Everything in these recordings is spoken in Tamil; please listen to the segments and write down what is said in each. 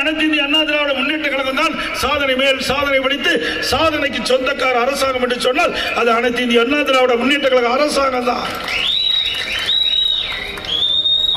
அனைத்து இந்திய அண்ணா திராவிட முன்னேற்ற கழகம் தான். சாதனை மேல் சாதனை படித்து சாதனைக்கு சொந்தக்கார அரசாங்கம் என்று சொன்னால் அது அனைத்து இந்திய அண்ணா திராவிட முன்னேற்ற கழக அரசாங்கம் தான்.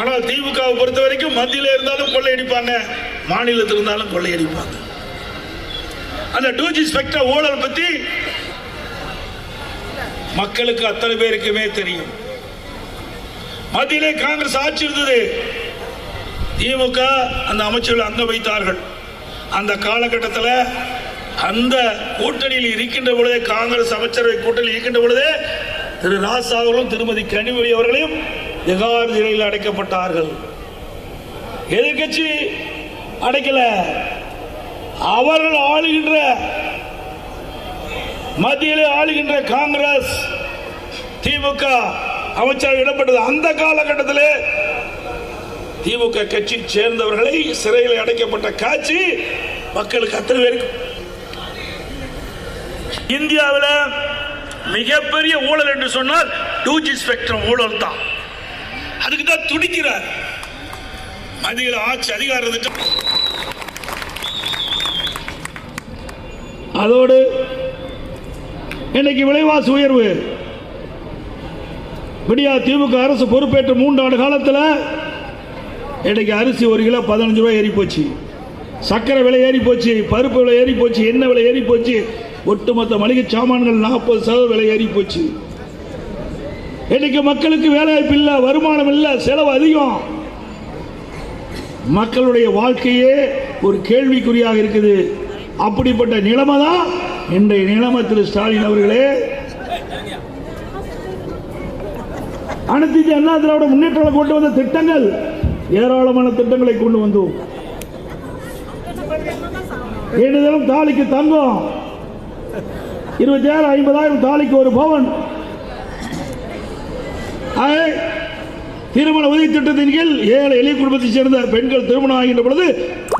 ஆனால் திமுகவை பொறுத்த வரைக்கும் மத்தியில் இருந்தாலும் கொள்ளையடிப்பாங்க. மாநிலத்தில் இருந்தாலும் கொள்ளையடிப்பாங்க. அந்த டூஜி ஸ்பெக்டர் ஊழல் பத்தி மக்களுக்கு அத்தனை பேருக்குமே தெரியும். மத்தியிலே காங்கிரஸ் ஆட்சி இருந்தது. திமுக அந்த அமைச்சர்கள் அங்க வைத்தார்கள். அந்த காலகட்டத்தில் அந்த கூட்டணியில் இருக்கின்ற பொழுதே காங்கிரஸ் அமைச்சரவை கூட்டணியில் இருக்கின்ற பொழுதே திரு ராசா அவர்களும் திருமதி கனிமொழி அவர்களையும் திகார் சிறையில் அடைக்கப்பட்டார்கள். எதிர்கட்சி அடைக்கல. அவர்கள் ஆளுகின்ற மத்தியில் ஆளுகின்ற காங்கிரஸ் திமுக அமைச்சர் இடப்பட்டது அந்த காலகட்டத்திலே திமுக கட்சி சேர்ந்தவர்களை சிறையில் அடைக்கப்பட்ட காட்சி மக்களுக்கு அத்தனை பேருக்கு இந்தியாவில் மிகப்பெரிய ஊழல் என்று சொன்னால் டூ ஜி ஸ்பெக்ட்ரம் ஊழல் தான். அதுக்கு தான் துடிக்கிறார். மத்தியில் ஆட்சி அதிகாரம் அதோடு இன்னைக்கு விலைவாசி உயர்வு. விடியா திமுக அரசு பொறுப்பேற்ற மூன்றாண்டு காலத்தில் இன்றைக்கு அரிசி ஒரு கிலோ பதினஞ்சு ரூபாய் ஏறி போச்சு சர்க்கரை விலை ஏறி போச்சு பருப்பு விலை ஏறி போச்சு எண்ணெய் விலை ஏறி போச்சு ஒட்டுமொத்த மளிகை சாமான்கள் நாற்பது சதவீத விலை ஏறி போச்சு இன்னைக்கு மக்களுக்கு வேலைவாய்ப்பு இல்லை வருமானம் இல்லை செலவு அதிகம். மக்களுடைய வாழ்க்கையே ஒரு கேள்விக்குறியாக இருக்குது. அப்படிப்பட்ட நிலைமை தான் இன்றைய நிலைமை திரு ஸ்டாலின் அவர்களே. அனைத்து அண்ணா திராவிட முன்னேற்றம் கொண்டு வந்த திட்டங்கள் ஏராளமான திட்டங்களை கொண்டு வந்தோம். ஏழு தினம் தாலிக்கு தங்கம். இருபத்தாயிரம் ஐம்பதாயிரம் தாலிக்கு ஒரு பவன். திருமண உதவி திட்டத்தின் கீழ் ஏழை எளிய குடும்பத்தைச் சேர்ந்த பெண்கள் திருமணம் ஆகின்ற பொழுது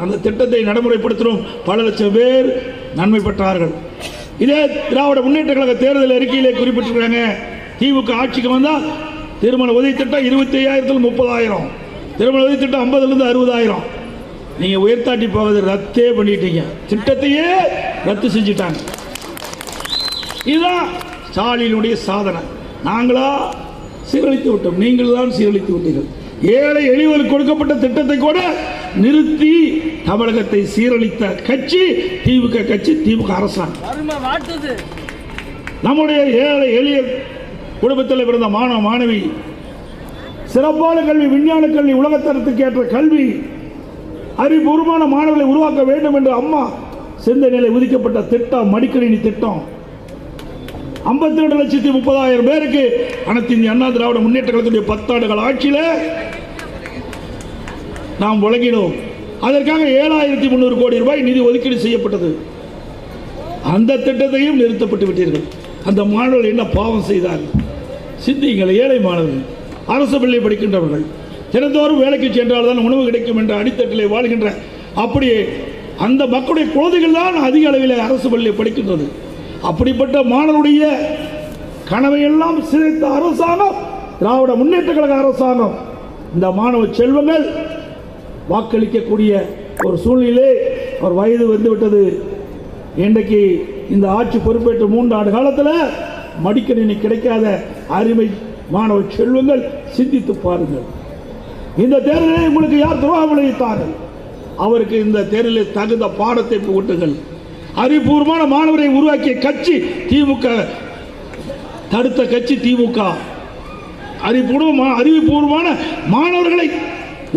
அந்த திட்டத்தை நடைமுறைப்படுத்தினோம். பல லட்சம் பேர் நன்மை பெற்றார்கள். இதே திராவிட முன்னேற்ற கழக தேர்தல் அறிக்கையிலே குறிப்பிட்டிருக்காங்க திமுக ஆட்சிக்கு வந்தால் திருமண உதவி திட்டம் இருபத்தி ஐயாயிரத்தில் முப்பதாயிரம். திருமண உதவி திட்டம் ஐம்பதுலேருந்து அறுபதாயிரம். நீங்கள் உயர்த்தாட்டி போவது ரத்தே பண்ணிட்டீங்க. திட்டத்தையே ரத்து செஞ்சுட்டாங்க. இதுதான் ஸ்டாலினுடைய சாதனை. நாங்களா சீரழித்து விட்டோம். நீங்கள் தான் சீரழித்து விட்டீர்கள். ஏழை எளியவர்களுக்கு கொடுக்கப்பட்ட திட்டத்தை கூட நிறுத்தி தமிழகத்தை சீரழித்த கட்சி திமுக கட்சி திமுக அரசாங்கம். நம்முடைய ஏழை எளிய குடும்பத்தில் பிறந்த மாணவ மாணவி சிறப்பான கல்வி விஞ்ஞான கல்வி உலகத்தரத்துக்கு ஏற்ற கல்வி. அறிவுபூர்வமான மாணவர்களை உருவாக்க வேண்டும் என்று அம்மா சிந்தனையில் உதிக்கப்பட்ட திட்டம் மடிக்கணினி திட்டம். ஐம்பத்தி ரெண்டு லட்சத்தி முப்பதாயிரம் பேருக்கு அனைத்து இந்திய அண்ணா திராவிட முன்னேற்ற கழகத்துடைய பத்தாண்டுகள் ஆட்சியில் நாம் வழங்கினோம். அதற்காக ஏழாயிரத்தி முந்நூறு கோடி ரூபாய் நிதி ஒதுக்கீடு செய்யப்பட்டது. அந்த திட்டத்தையும் நிறுத்தப்பட்டு விட்டீர்கள். அந்த மாணவர்கள் என்ன பாவம் செய்தார்கள்? சிந்தியுங்கள் ஏழை மாணவர்கள். அரசு பள்ளியில் படிக்கின்றவர்கள். தினந்தோறும் வேலைக்கு சென்றால் தான் உணவு கிடைக்கும் என்ற அடித்தட்டிலே வாழ்கின்ற அப்படியே அந்த மக்களுடைய குழந்தைகள் தான் அதிக அளவில் அரசு பள்ளியில் படிக்கின்றது. அப்படிப்பட்ட மாணவருடைய கனவையெல்லாம் சிதைத்த அரசாங்கம் திராவிட முன்னேற்ற கழக அரசாங்கம் இந்த மாணவ செல்வங்கள் வாக்களிக்கக்கூடிய ஒரு சூழ்நிலை அவர் வயது வந்துவிட்டது. இன்றைக்கு இந்த ஆட்சி பொறுப்பேற்ற மூன்று ஆண்டு காலத்தில் மடிக்கணினி கிடைக்காத அருமை மாணவ செல்வங்கள் சிந்தித்து பாருங்கள். இந்த தேர்தலில் உங்களுக்கு யார் துரோகம் விளைவித்தார்கள்? அவருக்கு இந்த தேர்தலில் தகுந்த பாடத்தை புகட்டுங்கள் அறிவுபூர்வமான மாணவரை உருவாக்கிய கட்சி திமுக. தடுத்த கட்சி திமுக. அறிவுபூர்வமான அறிவுபூர்வமான மாணவர்களை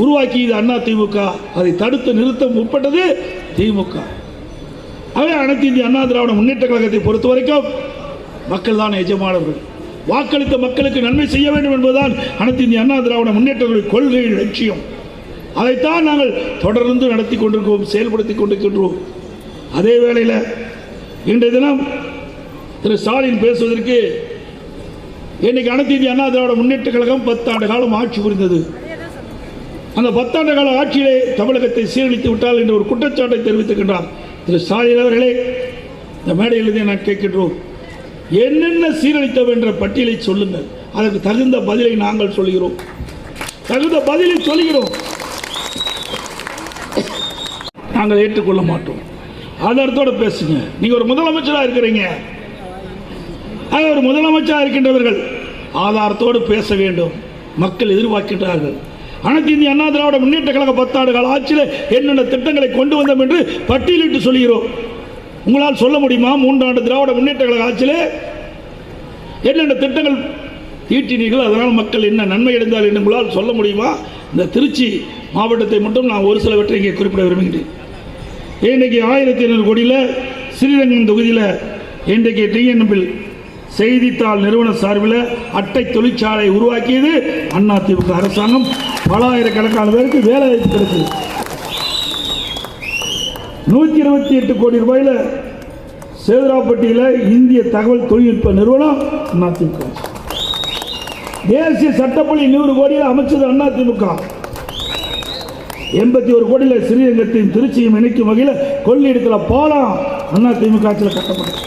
உருவாக்கியது அண்ணா திமுக. அதை தடுத்து நிறுத்த முற்பட்டது திமுக. அவை அனைத்து இந்திய அண்ணா திராவிட முன்னேற்ற கழகத்தை பொறுத்த வரைக்கும் மக்கள் தான் எஜமானவர்கள் வாக்களித்த மக்களுக்கு நன்மை செய்ய வேண்டும் என்பதுதான் அனைத்து இந்திய அண்ணா திராவிட முன்னேற்றங்களுடைய கொள்கை லட்சியம். அதைத்தான் நாங்கள் தொடர்ந்து நடத்தி கொண்டிருக்கிறோம் செயல்படுத்தி கொண்டிருக்கின்றோம். அதே வேளையில் இன்றைய தினம் திரு ஸ்டாலின் பேசுவதற்கு இன்னைக்கு அனைத்து இந்திய அண்ணா திராவிட முன்னேற்ற கழகம் பத்தாண்டு காலம் ஆட்சி புரிந்தது. அந்த பத்தாண்டு கால ஆட்சியிலே தமிழகத்தை சீரழித்து விட்டால் என்ற ஒரு குற்றச்சாட்டை தெரிவித்திருக்கின்றார் திரு ஸ்டாலின் அவர்களே. இந்த மேடையிலிருந்து நான் கேட்கின்றோம். என்னென்ன சீரழித்தோம் என்ற பட்டியலை சொல்லுங்கள். அதற்கு தகுந்த பதிலை நாங்கள் சொல்கிறோம். தகுந்த பதிலை சொல்கிறோம். நாங்கள் ஏற்றுக்கொள்ள மாட்டோம். ஆதாரத்தோடு பேசுங்க. நீங்கள் ஒரு முதலமைச்சராக இருக்கிறீங்க. அது ஒரு முதலமைச்சராக இருக்கின்றவர்கள் ஆதாரத்தோடு பேச வேண்டும். மக்கள் எதிர்பார்க்கின்றார்கள். அனைத்து இந்திய அண்ணா திராவிட முன்னேற்ற கழக பத்தாண்டு கால ஆட்சியில் என்னென்ன திட்டங்களை கொண்டு வந்தோம் என்று பட்டியலிட்டு சொல்கிறோம். உங்களால் சொல்ல முடியுமா? மூன்றாண்டு திராவிட முன்னேற்ற கழக ஆட்சியிலே என்னென்ன திட்டங்கள் தீட்டினீர்கள் அதனால் மக்கள் என்ன நன்மை அடைந்தால் என்று உங்களால் சொல்ல முடியுமா? இந்த திருச்சி மாவட்டத்தை மட்டும் நான் ஒரு சிலவற்றை இங்கே குறிப்பிட விரும்புகிறேன். இன்றைக்கு ஆயிரத்தி ஐநூறு கோடியில் ஸ்ரீரங்கம் தொகுதியில் இன்றைக்கு டிஎன்பில் செய்தித்தாள் நிறுவன சார்பில் அட்டை தொழிற்சாலை உருவாக்கியது அதிமுக அரசாங்கம். பல ஆயிரக்கணக்கான பேருக்கு வேலை வாய்ப்பு கிடைச்சது நூற்றி இருபத்தி எட்டு கோடி ரூபாயில் சேதுராப்பட்டியில் இந்திய தகவல் தொழில்நுட்ப நிறுவனம் அதிமுக. தேசிய சட்டப்பள்ளி நூறு கோடியில் அமைச்சது அண்ணா திமுக எண்பத்தி ஒரு கோடியில் ஸ்ரீரங்கத்தையும் திருச்சியும் இணைக்கும் வகையில் கொள்ளிடத்தில் பாலம் திமுக ஆட்சியில் கட்டப்பட்டது.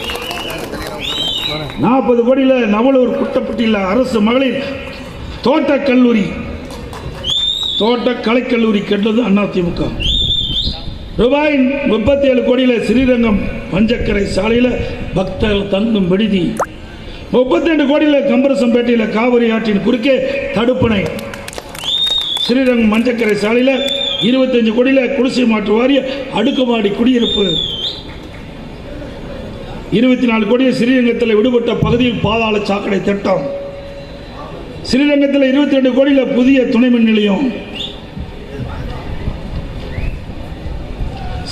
நாற்பது கோடியில் நவலூர் குட்டப்பட்டியில் அரசு மகளிர் தோட்டக் கல்லூரி தோட்ட கலைக்கல்லூரி கெட்டது அதிமுக. ரூபாய் முப்பத்தி ஏழு கோடியில் ஸ்ரீரங்கம் மஞ்சக்கரை சாலையில் பக்தர்கள் தங்கும் விடுதி. முப்பத்தி ரெண்டு கோடியில் கம்பரசம்பேட்டையில் காவிரி ஆற்றின் குறுக்கே தடுப்பணை. ஸ்ரீரங்கம் மஞ்சக்கரை சாலையில் இருபத்தஞ்சு கோடியில் குடிசை மாற்று வாரிய அடுக்குமாடி குடியிருப்பு. இருபத்தி நாலு கோடியில் ஸ்ரீரங்கத்தில் விடுபட்ட பகுதியில் பாதாள சாக்கடை திட்டம். ஸ்ரீரங்கத்தில் இருபத்தி ரெண்டு கோடியில் புதிய துணை மின் நிலையம்.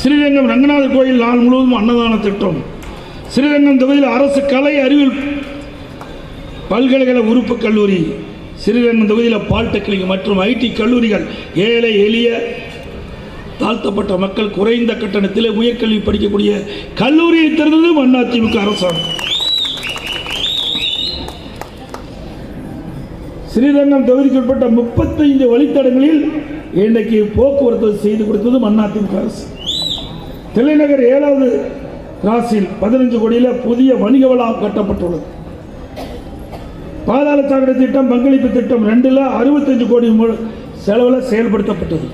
ஸ்ரீரங்கம் ரங்கநாதர் கோயில் நாள் முழுவதும் அன்னதான திட்டம். ஸ்ரீரங்கம் தொகுதியில் அரசு கலை அறிவியல் பல்கலைக்கழக உறுப்பு கல்லூரி ஸ்ரீரங்கம் தொகுதியில் பாலிடெக்னிக் மற்றும் ஐடி கல்லூரிகள் ஏழை எளிய தாழ்த்தப்பட்ட மக்கள் குறைந்த கட்டணத்தில் உயர்கல்வி படிக்கக்கூடிய கல்லூரியை திறந்ததும் அதிமுக அரசாங்கம். ஸ்ரீரங்கம் தொகுதிக்குட்பட்ட முப்பத்தைந்து வழித்தடங்களில் இன்றைக்கு போக்குவரத்து செய்து கொடுத்ததும் அதிமுக அரசு. தில்லைநகர் ஏழாவது ராசில் பதினஞ்சு கோடியில் புதிய வணிக வளாகம் கட்டப்பட்டுள்ளது. பாதாள சாக்கடை திட்டம் பங்களிப்பு திட்டம் ரெண்டில் அறுபத்தஞ்சு கோடி மு- செலவில் செயல்படுத்தப்பட்டது.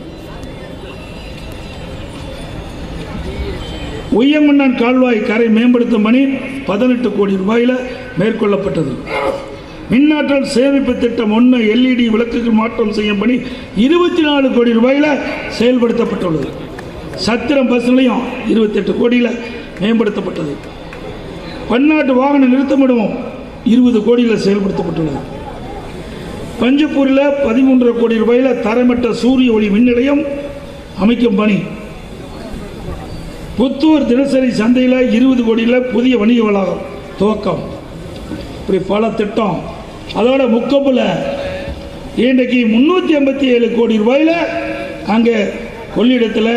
உய்யமன்னன் கால்வாய் கரை மேம்படுத்தும் பணி பதினெட்டு கோடி ரூபாயில் மேற்கொள்ளப்பட்டது. மின்னாற்றல் சேமிப்பு திட்டம் ஒன்று எல்இடி விளக்குக்கு மாற்றம் செய்யும் பணி இருபத்தி நாலு கோடி ரூபாயில் செயல்படுத்தப்பட்டுள்ளது. சத்திரம் பஸ் நிலையம் இருபத்தெட்டு கோடியில் மேம்படுத்தப்பட்டது. பன்னாட்டு வாகன நிறுத்தமிடமும் இருபது கோடியில் செயல்படுத்தப்பட்டுள்ளது. பஞ்சப்பூரில் பதிமூன்றரை கோடி ரூபாயில் தரமட்ட சூரிய ஒளி மின் நிலையம் அமைக்கும் பணி. புத்தூர் தினசரி சந்தையில் இருபது கோடியில் புதிய வணிக வளாகம் துவக்கம். இப்படி பல திட்டம். அதோட முக்கப்பில் இன்றைக்கு முந்நூற்றி ஐம்பத்தி ஏழு கோடி ரூபாயில் அங்கே கொள்ளிடத்தில்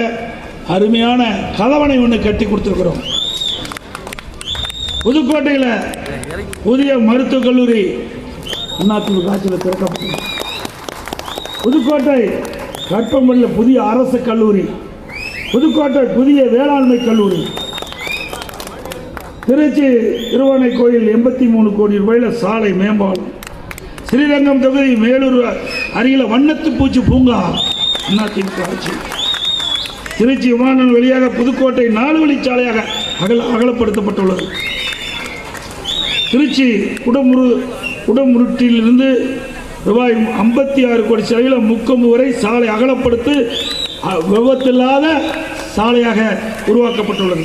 அருமையான கலவனை ஒன்று கட்டி கொடுத்துருக்குறோம். புதுக்கோட்டையில் புதிய மருத்துவக் கல்லூரி அதிமுக ஆட்சியில் திறக்கப்பட்டது. புதுக்கோட்டை கற்பம்பள்ளியில் புதிய அரசு கல்லூரி புதுக்கோட்டை புதிய வேளாண்மை கல்லூரி. திருச்சி திருவானை கோயில் எண்பத்தி மூணு கோடி ரூபாயில் சாலை மேம்பாலம். ஸ்ரீரங்கம் தொகுதி மேலூர் அருகில் வண்ணத்து பூச்சி பூங்கா அதிமுக ஆட்சி. திருச்சி விமான வழியாக புதுக்கோட்டை நாலு வழிச்சாலையாக அகல அகலப்படுத்தப்பட்டுள்ளது. திருச்சி குடமுரு குடமுருட்டிலிருந்து ரூபாய் ஐம்பத்தி ஆறு கோடி செலவில் முக்கொம்பு வரை சாலை அகலப்படுத்தி விபத்தில்லாத சாலையாக உருவாக்கப்பட்டுள்ளது.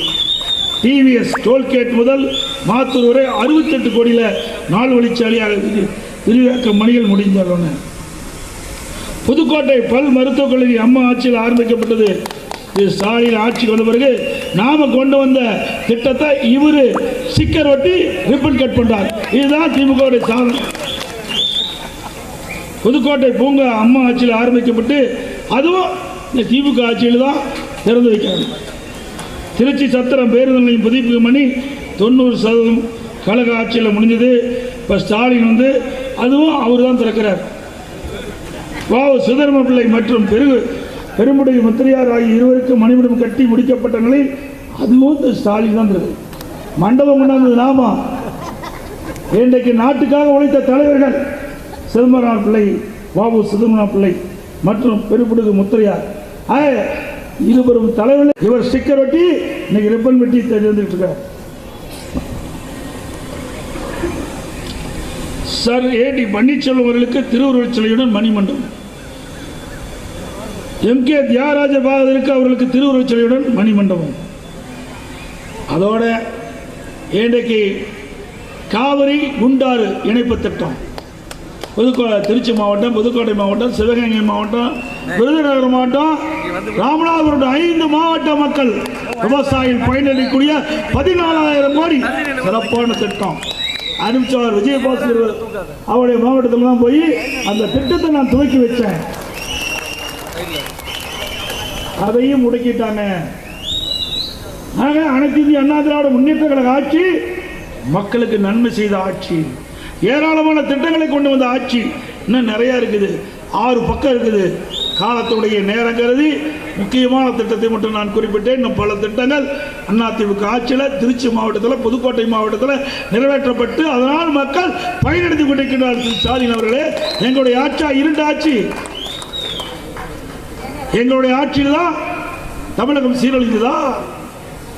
டிவிஎஸ் டோல்கேட் முதல் மாத்தூர் வரை அறுபத்தெட்டு கோடியில் நாலு வழிச்சாலையாக விரி- விரிவாக்க மணிகள் முடிந்துள்ளன புதுக்கோட்டை பல் மருத்துவக் கல்லூரி அம்மா ஆட்சியில் ஆரம்பிக்கப்பட்டது. இது ஸ்டாலின் ஆட்சி கொண்ட பிறகு நாம கொண்டு வந்த திட்டத்தை இவரு சிக்கர் ஒட்டி ரிப்பன் கட் பண்றார். இதுதான் திமுக சாதனை புதுக்கோட்டை பூங்கா அம்மா ஆட்சியில் ஆரம்பிக்கப்பட்டு அதுவும் இந்த திமுக ஆட்சியில் தான் திறந்து வைக்கிறாங்க திருச்சி சத்திரம் பேருந்து நிலையம் புதுப்பிப்பு பண்ணி தொண்ணூறு சதவீதம் கழக ஆட்சியில் முடிஞ்சது. இப்போ ஸ்டாலின் வந்து அதுவும் அவர் தான் திறக்கிறார் வாவு சுதர்ம பிள்ளை மற்றும் பெரு பெரும்புடைய முத்திரையார் ஆகிய இருவருக்கும் மணிமடம் கட்டி முடிக்கப்பட்ட நிலையில் அதுவும் ஸ்டாலின் தான் மண்டபம் கொண்டாந்தது நாமா. இன்றைக்கு நாட்டுக்காக உழைத்த தலைவர்கள் சிதம்பரம் பிள்ளை பாபு சிதம்பரம் பிள்ளை மற்றும் பெருமுடுகு முத்திரையார். ஆக இருவரும் தலைவர் இவர் ஸ்டிக்கர் ஒட்டி இன்னைக்கு ரிப்பன் வெட்டி தெரிஞ்சுட்டு இருக்கார். சார் ஏடி பன்னீர்செல்வம் அவர்களுக்கு திருவுருவச் சிலையுடன் மணிமண்டபம். எம். கே. தியாகராஜ பாகவதற்கு அவர்களுக்கு திருவுருவச் சிலையுடன் மணிமண்டபம். அதோட இன்றைக்கு காவிரி குண்டாறு இணைப்பு திட்டம். புதுக்கோட்டை திருச்சி மாவட்டம் புதுக்கோட்டை மாவட்டம் சிவகங்கை மாவட்டம் விருதுநகர் மாவட்டம் ராமநாதபுரம் ஐந்து மாவட்ட மக்கள் விவசாயிகள் பயனளிக்கூடிய பதினாலாயிரம் கோடி சிறப்பான திட்டம். அறிவிச்சவர் விஜயபாஸ்கர் அவருடைய மாவட்டத்தில் தான் போய் அந்த திட்டத்தை நான் துவக்கி வச்சேன். அதையும் முடக்கிட்டாங்க ஆக அனைத்து இந்திய அண்ணா திராவிட முன்னேற்ற கழக ஆட்சி மக்களுக்கு நன்மை செய்த ஆட்சி. ஏராளமான திட்டங்களை கொண்டு வந்த ஆட்சி இன்னும் நிறைய இருக்குது. ஆறு பக்கம் இருக்குது. காலத்துடைய நேரம் கருதி முக்கியமான திட்டத்தை மட்டும் நான் குறிப்பிட்டேன். இன்னும் பல திட்டங்கள் அதிமுக ஆட்சியில் திருச்சி மாவட்டத்தில் புதுக்கோட்டை மாவட்டத்தில் நிறைவேற்றப்பட்டு அதனால் மக்கள் பயனடைந்து கொண்டிருக்கின்றார் ஸ்டாலின் அவர்களே எங்களுடைய ஆட்சியா இரண்டு ஆட்சி. எங்களுடைய ஆட்சியில் தான் தமிழகம் சீரழிந்ததா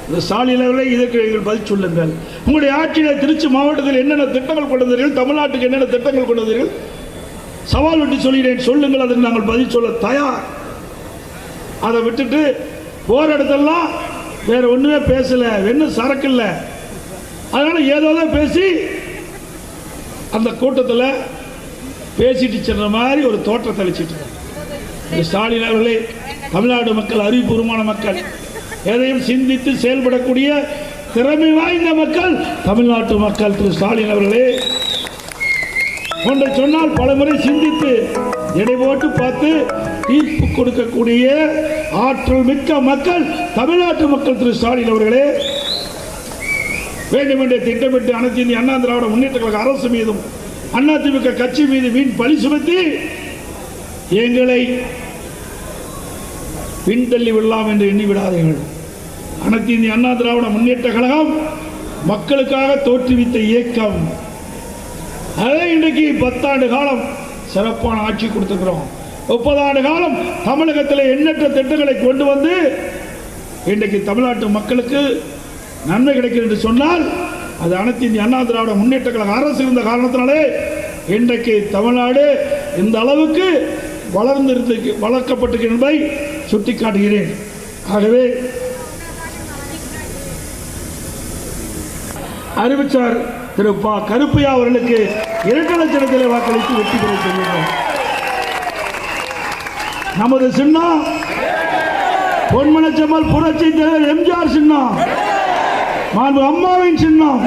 இந்த ஸ்டாலின் இதற்கு எங்கள் பதில் சொல்லுங்கள். உங்களுடைய ஆட்சியில் திருச்சி மாவட்டத்தில் என்னென்ன திட்டங்கள் கொண்டு வந்தீர்கள் தமிழ்நாட்டுக்கு என்னென்ன திட்டங்கள் கொண்டு வந்தீர்கள் சவால் விட்டு சொல்கிறேன் சொல்லுங்கள் அதற்கு நாங்கள் பதில் சொல்ல தயார். அதை விட்டுட்டு போற இடத்தெல்லாம் வேற ஒன்றுமே பேசலை வெறும் சரக்கு இல்லை அதனால் ஏதோ பேசி அந்த கூட்டத்தில் பேசிட்டு சென்ற மாதிரி ஒரு தோற்றத்தை அளிச்சிட்டு இந்த ஸ்டாலின் அவர்களே தமிழ்நாடு மக்கள் அறிவுபூர்வமான மக்கள். எதையும் சிந்தித்து செயல்படக்கூடிய திறமை வாய்ந்த மக்கள் தமிழ்நாட்டு மக்கள் திரு ஸ்டாலின் அவர்களே. ஒன்றை சொன்னால் பல முறை சிந்தித்து எடை போட்டு பார்த்து தீர்ப்பு கொடுக்கக்கூடிய ஆற்றல் மிக்க மக்கள் தமிழ்நாட்டு மக்கள் திரு ஸ்டாலின் அவர்களே. வேண்டுமென்றே திட்டமிட்டு அனைத்து இந்திய அண்ணா திராவிட முன்னேற்ற கழக அரசு மீதும் அதிமுக கட்சி மீது வீண் பழி சுமத்தி எங்களை பின்தள்ளி விடலாம் என்று எண்ணிவிடாதீர்கள். அனைத்து இந்திய அண்ணா திராவிட முன்னேற்ற கழகம் மக்களுக்காக தோற்றுவித்த இயக்கம். அதை இன்றைக்கு பத்தாண்டு காலம் சிறப்பான ஆட்சி கொடுத்துக்கிறோம் முப்பதாண்டு காலம் தமிழகத்தில் எண்ணற்ற திட்டங்களை கொண்டு வந்து இன்றைக்கு தமிழ்நாட்டு மக்களுக்கு நன்மை கிடைக்கிறது என்று சொன்னால் அது அனைத்து இந்திய அண்ணா திராவிட முன்னேற்ற கழக அரசு இருந்த காரணத்தினாலே இன்றைக்கு தமிழ்நாடு இந்த அளவுக்கு வளர்ந்திருந்து வளர்க்கப்பட்டிருக்கிறது என்பதை சுட்டிக்காட்டுகிறேன். ஆகவே அறிவிச்சார் திரு பா. கருப்பையா அவர்களுக்கு இரண்டு லட்சத்தில் வாக்களித்து வெற்றி பெற சொல்லுங்கள் நமது சின்னம் பொன்மனச்செம்மல் புரட்சி தலைவர் எம்ஜிஆர் சின்னம் மாண்பு அம்மாவின் சின்னம்